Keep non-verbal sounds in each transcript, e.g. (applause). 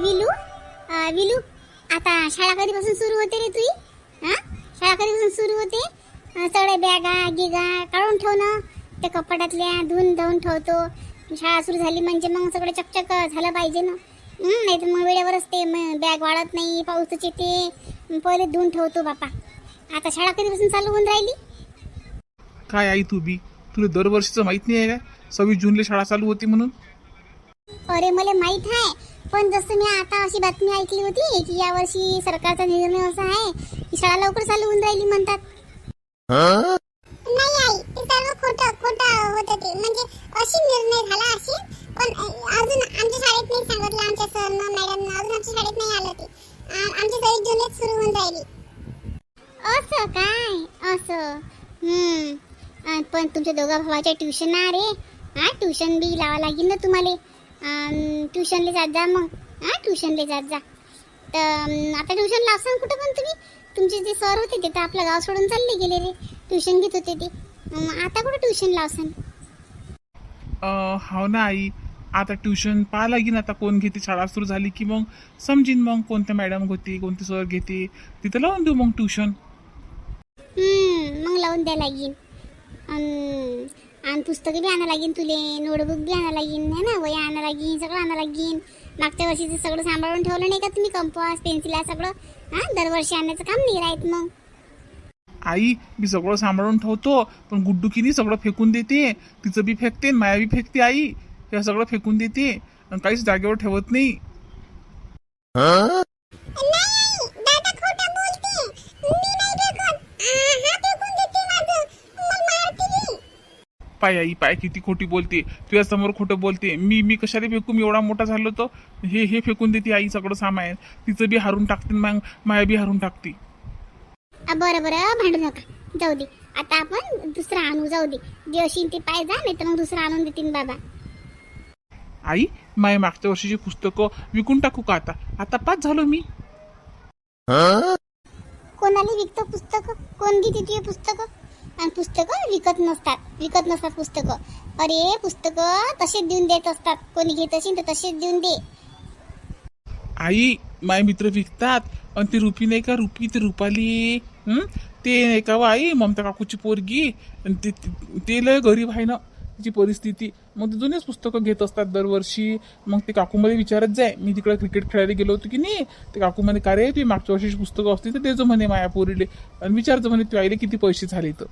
विलू विलू आता शाळा कधीपासून सुरू होते रे तुझी हा शाळा कधीपासून सुरू होते? अं, सगळे बॅगा गिगा काढून ठेव ना. त्या कपाटातल्या धुवून धावून ठेवतो. शाळा सुरू झाली म्हणजे मग सगळं चकचक झालं पाहिजे ना. नाही तर मग वेळेवरच ते बॅग वाढत नाही पाऊसच येते मग पहिले धुवून ठेवतो बापा. आता शाळा कधीपासून चालू होऊन राहिली? काय आई तू बी? तुला दरवर्षीचं माहीत नाही आहे का सव्वीस जूनला शाळा चालू होती म्हणून? अरे मला माहीत आहे. पण जसं मी आता अशी बातमी ऐकली होती की यावर्षी सरकारचा निर्णय असा आहे की शाळा लवकर चालू होऊन राहिली म्हणतात. नाही आई ते सर्व खोटं खोटं होतं ते म्हणजे अशी निर्णय झाला अशी पण अजून आमच्या शाळेत नाही सांगितलं आमच्या अजून आमच्या शाळेत नाही आलं ते. आमची सुरू होऊन राहिली. असं काय? असं? हम्म. पण तुमच्या दोघा भावाच्या ट्युशन आहे रे. हा ट्युशन बी लावा लागेल ना तुम्हाला. ट्युशनला जात जा मग. हा ट्युशनला जात जा. तर आता ट्युशन लावसान कुठं पण तुम्ही? तुमचे जे सर होते ते तर आपलं गाव सोडून चालले गेले रे. ट्युशन घेत होते ते. आता कुठं ट्युशन लावसान? हाव ना आई. आता ट्युशन पाहा लागीन आता कोण घेते? शाळा सुरू झाली की मग समजीन मग कोणत्या मॅडम होती कोणते सर घेते. तिथं लावून देऊ मग ट्युशन. मग लावून द्या लागीन आणि पुस्तकं बी आणा लागीन तुले नोटबुक बी आणा लागीन है ना? वया आणा लागीन सगळं आणा लागीन. मागच्या वर्षीचं सगळं सांभाळून ठेवलं नाही का तुम्ही? कंपास पेन्सिला सगळं? हा? दरवर्षी आणण्याचं काम नाही राहत मग. आई मी सगळं सांभाळून ठेवतो पण गुड्डू किनी सगळं फेकून देते. तिचं बी फेकते आणि माया बी फेकते आई. हे सगळं फेकून देते. आणि काहीच जागेवर ठेवत नाही दादा खोटं बोलते मी नाही फेकत हा फेकून देते माझं मग मारते पाय आई पाय किती खोटी बोलते तुझ्या समोर खोटं बोलते मी मी कशाला फेकू मी एवढा मोठा झालो तर हे हे फेकून देते आई सगळं सामान. तिचं बी हारून टाकते मग माया बी हारून टाकते. आ, बरं बरं भांडू नका. जाऊ दे. आता आपण दुसरं आणू जाऊ दे. जे अशी ते पाय जा नाही तर मग दुसरं आणून देतील बाबा. आई माय मागच्या वर्षीची पुस्तकं विकून टाकू का आता? आता पाच झालो मी. कोणाला विकतं पुस्तकं? कोण घेते तुझे पुस्तकं? आणि पुस्तकं विकत नसतात. विकत नसतात पुस्तकं. अरे पुस्तकं तसेच देऊन देत असतात. कोणी घेत असेल तर तसेच देऊन दे. आई माय मित्र विकतात. आणि ती रुपी नाही का? रुपी ती रुपाली. ते नाही का हो आई? ममता काकूची पोरगी. आणि ते ते- लय गरीब आहे ना तिची परिस्थिती. मग ते जुनेच पुस्तकं घेत असतात दरवर्षी. मग ते काकूमध्ये विचारत जाय मी तिकडे क्रिकेट खेळायला गेलो होतो की नाही? ते काकूमध्ये का रे ती मागच्या वर्षीची पुस्तकं असतील तर देजो म्हणे माया पोरीले. आणि विचारतो म्हणे तू आईले किती पैसे झाले तर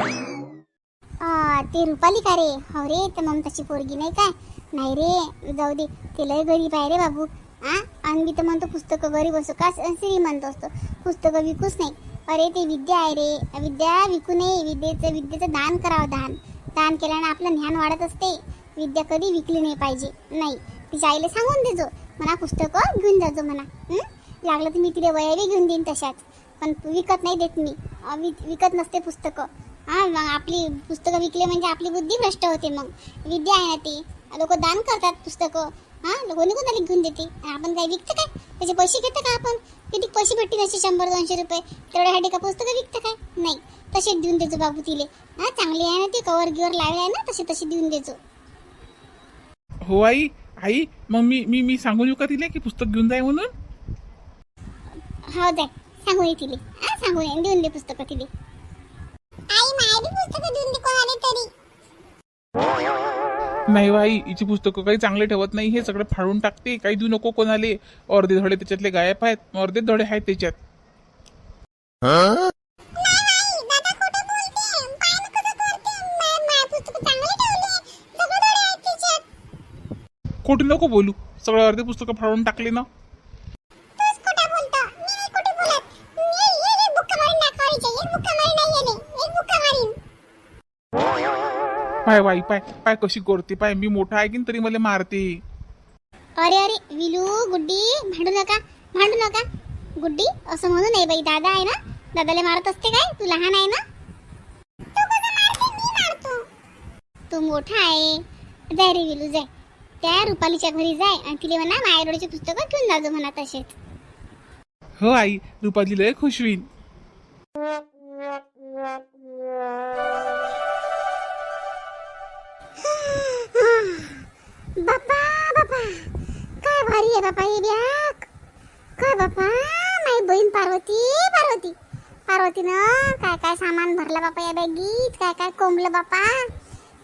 ते रुपाली का रे? हो रे तर तशी पोरगी नाही काय? नाही रे जाऊ दे तिलाही लय गरीब आहे रे बाबू. आ आणि मी तर म्हणतो पुस्तकं गरीब असो का श्रीमंत असतो. पुस्तकं विकूच नाही. अरे ते विद्या आहे रे. विद्या विकू नये विद्येचं विद्येचं दान करावं दान. दान केल्यानं आपलं ज्ञान वाढत असते. विद्या कधी विकली नाही पाहिजे. नाही. तिच्या आईला सांगून देजो. म्हणा पुस्तकं घेऊन जाजो म्हणा. लागलं तर मी तिला वयावी घेऊन देईन तशाच. पण विकत नाही देत मी. विक- विकत नसते पुस्तकं. हा मग आपली पुस्तकं विकले म्हणजे आपली बुद्धी भ्रष्ट होते मग. विद्या आहे ना ती. लोक दान करतात पुस्तकं. हा कोणी कोणाला घेऊन देते. आपण काय विकतं काय? त्याचे पैसे घेतं का आपण? किती पैसे भेटतील असे शंभर दोनशे रुपये? तेवढ्यासाठी का पुस्तकं विकतं काय? नाही. तसेच देऊन देजो बाबू तिले. हा चांगली आहे ना ती. कवर गिवर लावले आहे ना तसे तसे देऊन देजो हो आई. आई मग मी मी मी सांगून येऊ का तिला की पुस्तक घेऊन जाय म्हणून? हो जाय. सांगून ये तिले. हा सांगून ये. देऊन दे पुस्तकं तिले आई माझी पुस्तकं देऊन दे कोणाला तरी नाही बाई हिची पुस्तकं काही चांगले ठेवत नाही हे सगळं फाडून टाकते काही देऊ नको कोणाले. अर्धे धडे त्याच्यातले गायब आहेत अर्धे धडे आहेत त्याच्यात. खोटी नको बोलू सगळं अर्धे पुस्तकं फाडून टाकले ना. पाय बाई पाय पाय कशी करते पाय मी मोठा आहे की तरी मला मारते अरे अरे विलू गुड्डी भांडू नका भांडू नका. गुड्डी असं म्हणू नये बाई दादा आहे ना दादाला मारत असते काय? तू लहान आहे ना? तू मोठा आहे. जाय रे विलू जाय. त्या रुपालीच्या घरी जाय आणि तिला म्हणा मायारोडीचे पुस्तकं घेऊन जाजो म्हणा तसेच. हो आई रुपाली लय खुश होईन बापा बापा ये हे ब्याक काय बापा माझी बहीण पार्वती पार्वती. पार्वतीनं काय काय सामान भरलं बापा या बॅगीत? काय काय कोंबलं बापा?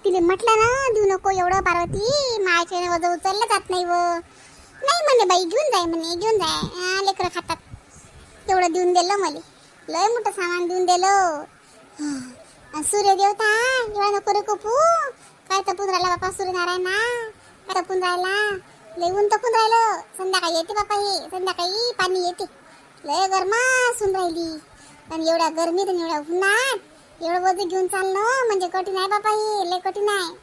तिने म्हटलं ना देऊ नको एवढं पार्वती मायाच्याने वजन उचललं जात नाही व. नाही म्हणे बाई घेऊन जाय म्हणे घेऊन जाय. लेकरं खातात. तेवढं देऊन दिलं मला. लय मोठं सामान देऊन दिलं. सूर्यदेवता एवढा नको रे कपू. काय तपून राहिला बापा सूर्यनारायणा. काय तपून राहिला लय ऊन तपून राहिलं. संध्याकाळी येते बापा हे. संध्याकाळी पाणी येते. लय गरमा सून राहिली. आणि एवढ्या गरमीत आणि एवढ्या उन्हात एवढं वजन घेऊन चालणं म्हणजे कठीण आहे बापा हे. लय कठीण आहे.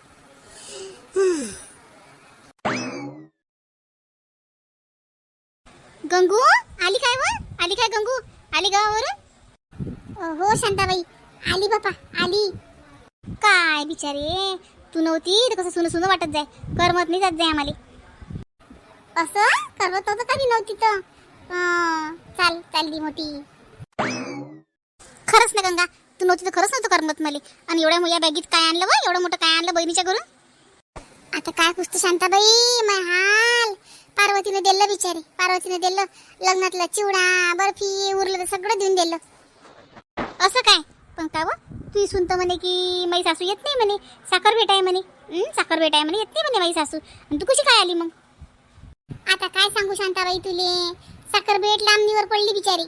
गंगू आली काय व? आली काय गंगू? आली गावावरून? हो शांताबाई. आली बापा आली. काय बिचारे? तू नव्हती? तर कसं सुन सुन वाटत जाय. करमत नाही जात जाय आम्हाला. असं? करमत नव्हतं कधी नव्हती तर चाल चालली मोठी. खरंच ना गंगा तू नव्हती तर खरंच नव्हतं करमत मला. आणि एवढ्या या बॅगीत काय आणलं वा एवढं मोठं काय आणलं बहिणीच्या घरून? आता काय पुसतो शांताबाई मै हाल. पार्वतीने दिलं बिचारी पार्वतीने दिलं. लग्नातला चिवडा बर्फी उरलं तर सगळं देऊन दिलं. असं काय? पण का तू सुनत म्हणे की माई सासू येत नाही म्हणे. साखर भेट आहे म्हणे साखर भेट आहे म्हणे येत नाही म्हणे माई सासू. आणि तू कशी काय आली मग? आता काय सांगू शांताबाई तुले? साखर भेट लांबणीवर पडली बिचारी.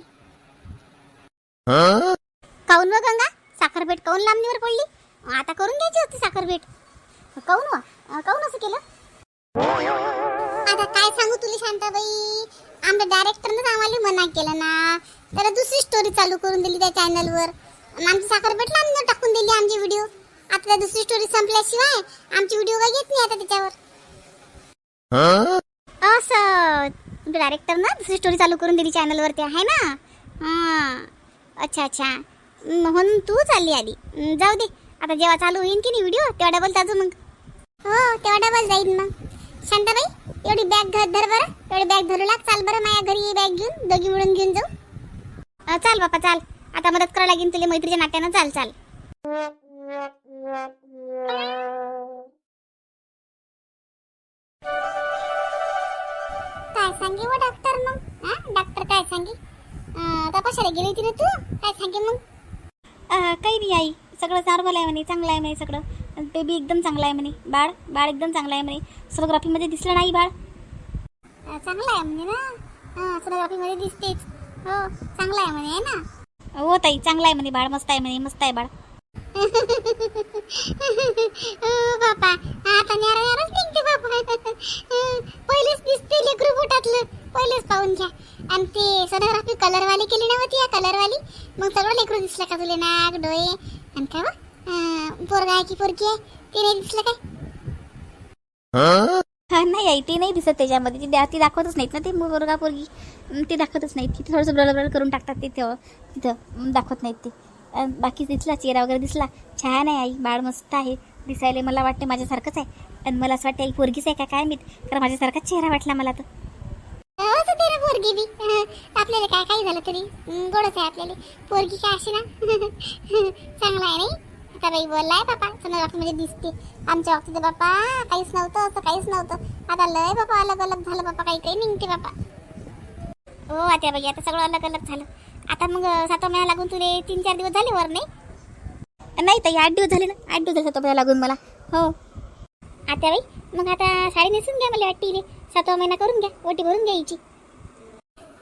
काऊन व गंगा? साखर भेट काऊन लांबणीवर पडली? आता करून घ्यायची होती साखर भेट काऊन काऊन असं केलं? आता काय सांगू तुला शांताबाई? आमच्या डायरेक्टरनंच आम्हाला मना केलं ना. त्याला दुसरी स्टोरी चालू करून दिली त्या चॅनलवर आमची साखर भेट लांबणीवर टाकून दिली आमची व्हिडिओ आता दुसरी स्टोरी संपल्याशिवाय आमची व्हिडिओ काही येत नाही आता त्याच्यावर. असं तुमच्या डायरेक्टरनं दुसरी स्टोरी चालू करून दिली चॅनलवरती आहे ना? हां. अच्छा अच्छा. म्हणून तू चालली आली. जाऊ दे. आता जेव्हा चालू होईल की नाही व्हिडिओ तेव्हा डबल ताजू मग. हो तेव्हा डबल जाईन मग. शांताबाई एवढी बॅग धर धर बरं. एवढी बॅग धरू लाग. चाल बरं माझ्या घरी बॅग घेऊन. दोघी मिळून घेऊन जाऊ. चाल बापा चाल. आता मदत करावं लागेल तुला मैत्रीच्या नाट्यानं चाल चाल. सांगे व डॉक्टर मग. हा? डॉक्टर काय सांगे? तपासायला गेली होती ना तू? काय सांगे मग? काही नाही आई. सगळं नॉर्मल आहे म्हणे चांगलं आहे म्हणे सगळं. बेबी एकदम चांगला आहे म्हणे. बाळ बाळ एकदम चांगलं आहे म्हणे. सोनोग्राफीमध्ये दिसलं नाही बाळ. चांगला आहे म्हणजे ना? सोनोग्राफी मध्ये दिसतेच. हो चांगला आहे म्हणे ना? हो ताई चांगलं आहे म्हणे बाळ. मस्त आहे म्हणे मस्त आहे बाळ. बापा आता न्यारा न्याराच निघते बापा पहिलेच दिसते लेकरू पोटातलं पहिलेच पाहून घ्या. आणि ते सोनोग्राफी कलरवाली केली नव्हती या कलरवाली? मग सगळं लेकरू दिसलं का तुले नाक डोळे? आणि काय पोरगा आहे की पोरगी आहे? ते नाही दिसलं काय? हा नाही आई ते नाही दिसत त्याच्यामध्ये. ती ती दाखवतच नाहीत ना ते पोरगा पोरगी. ती ते दाखवतच नाहीत. तिथे थोडंसं ब्लर ब्लर करून टाकतात तिथं तिथं दाखवत नाहीत ते. बाकी दिसला चेहरा वगैरे दिसला. छान आहे आई बाळ मस्त आहे. दिसायला मला वाटते माझ्यासारखंच आहे. आणि मला असं वाटतं आई पोरगीच आहे का? काय मी कारण माझ्यासारखाच चेहरा वाटला मला तर. ते पोरगी बी. आपल्याला काय काही झालं तरी. गोडच आहे आपल्याला. पोरगी काय अशी ना? (laughs) चांगला आहे नाही? आता बाई बोललाय बापा वाटत म्हणजे दिसते. आमच्या बाबतीत बापा काहीच नव्हतं असं काहीच नव्हतं. आता लय बापा अलग अलग झालं बापा. काही काही निघते बापा. हो आता बाई आता सगळं अलग अलग झालं. आता मग सात महिना लागून तुले तीन चार दिवस झाले वर नाही? नाही ताई आठ दिवस झाले ना. आठ दिवस झाले सातवा लागून मला. हो. आता बाई मग आता साडी नेसून घ्या मला वाटते सातवा महिना करून घ्या ओटी भरून घ्यायची.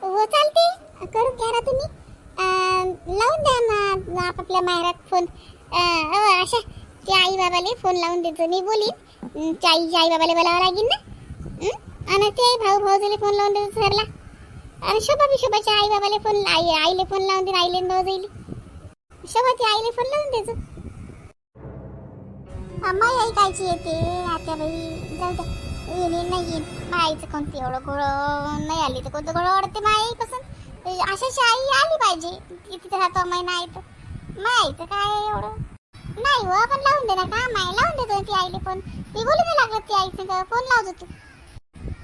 हो चालते करून घ्या ना तुम्ही. लावून द्या ना आपापल्या माहेरात फोन. अं, हो त्या आई बाबाले फोन लावून देतो. मी बोलीन. त्या आई बाबाला बोलावं लागेल ना? आणि ते भाऊ भाऊजीला फोन लावून देतो सरला. आणि शोभा बी शोभाच्या आई बाबाला फोन आई आईले फोन लावून देईन आईले भाऊ जाईल शोभाच्या आईले फोन लावून देतो अम्मा आई कायची येते आता बाई. जाऊ द्या. येणे नाही येईन. माईचं कोणती एवढं गोळं नाही आली तर कोणतं गोळं ओढते माई पसंत? अशाची आई आली पाहिजे. किती राहतो महिना आहे तर. माईचं काय एवढं? नाही व आपण लावून दे ना का? माई लावून देतो ती आईले फोन मी बोलू नाही लागत ती आई फोन लावतो तू.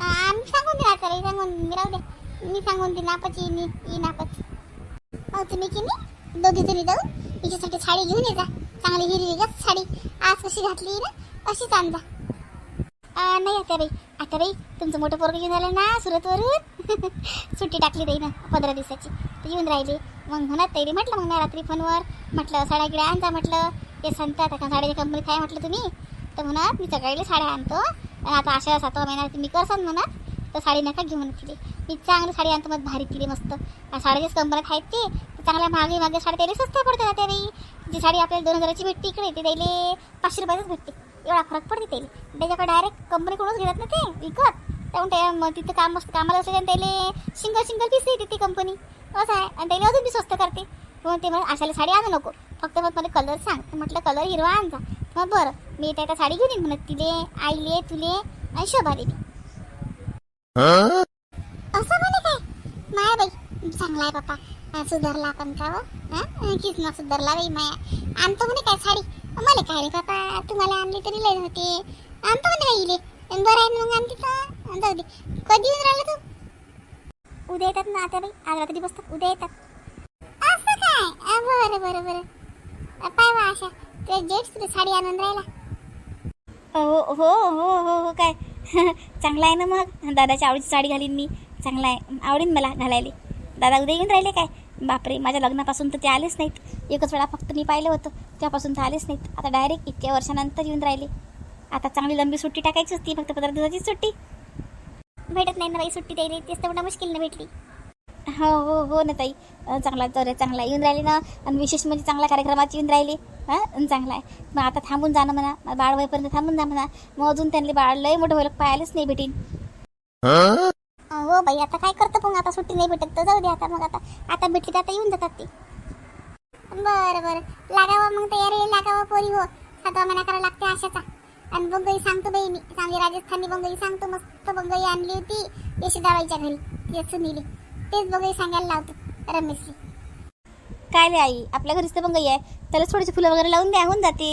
आम्ही सांगून दे आता सांगून मी राहू दे मी सांगून दे नापाची येईन येईन नापाची हो तुम्ही की नाही? दोघी जणी जाऊ हिच्यासाठी साडी घेऊन ये जा. चांगली हिरवी ग साडी. आज कशी घातली ना अशीच आण जा. नाही आता बाई. आता बाई तुमचं मोठं पोरग घेऊन आलं ना सुरतवरून. (laughs) सुट्टी टाकली ताई ना पंधरा दिवसाची. तर येऊन राहिले. मग म्हणत तरी म्हटलं मग ना रात्री फोनवर म्हटलं साड्या गिड्या आणजा म्हटलं. ते सांगतात का साड्याच्या कंपनीत काय म्हटलं तुम्ही. तर म्हणत मी सकाळी साड्या आणतो. आणि आता अशा सातवा महिन्यात तुम्ही करसान म्हणत. तर साडी नका घेऊन तिथे. मी चांगली साडी आणतो मग भारी तिथे मस्त. आणि साड्याच्याच कंपनीत आहेत ते. चांगल्या मागे मागे साडी त्याला स्वस्त पडते ना त्यावेळी जी साडी आपल्याला दोन हजाराची भेटते इकडे ते त्याला पाचशे रुपयातच भेटते. एवढा फरक पडते त्याला. त्याच्याकडे डायरेक्ट कंपनीकडूनच घेतात ना ते विकत. त्यामुळे त्या मग तिथं काम मस्त कामाला असले त्याला सिंगल सिंगल पीस देते ती कंपनी असं आहे. आणि त्याला अजून बी स्वस्त करते. म्हणून ते म्हणत अशाला साडी आणू नको. फक्त मग मला कलर सांग. म्हटलं कलर हिरवा आणजा मग बरं मी त्या साडी घेऊन येईन म्हणत तिले आईले तुले आणि शोभा बी असं म्हणे काय? माया बाई चांगला आहे पप्पा सुधारला पण का हो? ना सुधारला बाई माया. आणतो म्हणे काय साडी? मला काय रे पप्पा तुम्हाला आणली तरी लय होते. आणतो म्हणे बाई इले. बरं आहे मग आणते तर. जाऊ दे. कधी येऊन राहिला तू? उद्या येतात ना आता बाई. आज रात्री बसतात. उद्या येतात. असं काय? बरं बरं बरं. पाय वा आशा तुझ्या जेठ तुला साडी आणून राहिला. हो हो हो हो हो काय? (laughs) चांगला आहे ना मग? दादाच्या आवडीची साडी घालीन मी. चांगला आहे आवडेन मला घालायला. दादा उद्या येऊन राहिले काय? बापरे माझ्या लग्नापासून तर ते आलेच नाहीत. एकच वेळा फक्त मी पाहिलं होतं. तेव्हापासून ते आलेच नाहीत. आता डायरेक्ट इतक्या वर्षानंतर येऊन राहिले. आता चांगली लंबी सुट्टी टाकायची होती. फक्त पंधरा दिवसाची सुट्टी. भेटत नाही ना बाई सुट्टी द्यायला तेच तर मोठा मुश्किलनं भेटली. हो हो हो ना ताई. चांगला तर चांगला. येऊन राहिले ना. आणि विशेष म्हणजे चांगल्या कार्यक्रमात येऊन राहिले. हां? चांगला आहे. मग आता थांबून जा ना म्हणा. बाळ होईपर्यंत थांबून जा म्हणा. मग अजून त्यांनी बाळ लय मोठं व्हायला पाहायलाच नाही भेटीन. हो? बाई आता काय करतो मग? आता सुट्टी नाही भेटत तर जाऊ दे आता मग आता. आता भेटली तर आता येऊन जातात ते. बरं बरं. लागावं मग तयारी लागावं पोरी हो. सातवा महिना करायला लागते आशाचा. आणि बंगई सांगतो बाई मी. चांगली राजस्थानी बंगई सांगतो. मस्त बंगई आणली होती. यशोदाबाईच्या घरी. तेच सुनीले. तेच बंगई सांगायला लावतो. रमेशची काय रे आई? आपल्या घरीच तर गई आहे. त्याला थोडीशी फुलं वगैरे लावून द्या होऊन जाते.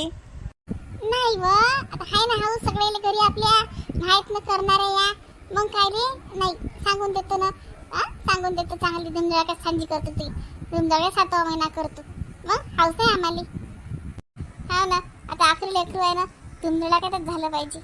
नाही व आता हाय ना हाऊस सगळे घरी आपल्या. माहीत न करणाऱ्या या. मग काय रे? नाही सांगून देतो ना. सांगून देतो चांगली धुमजळ्या सांजी करतो ते. धुमजळ्या सातवा महिना करतो. मग हाऊस आहे आम्हाला. हा ना आता आखरी लेकरू आहे ना धुमजळा काय झालं पाहिजे.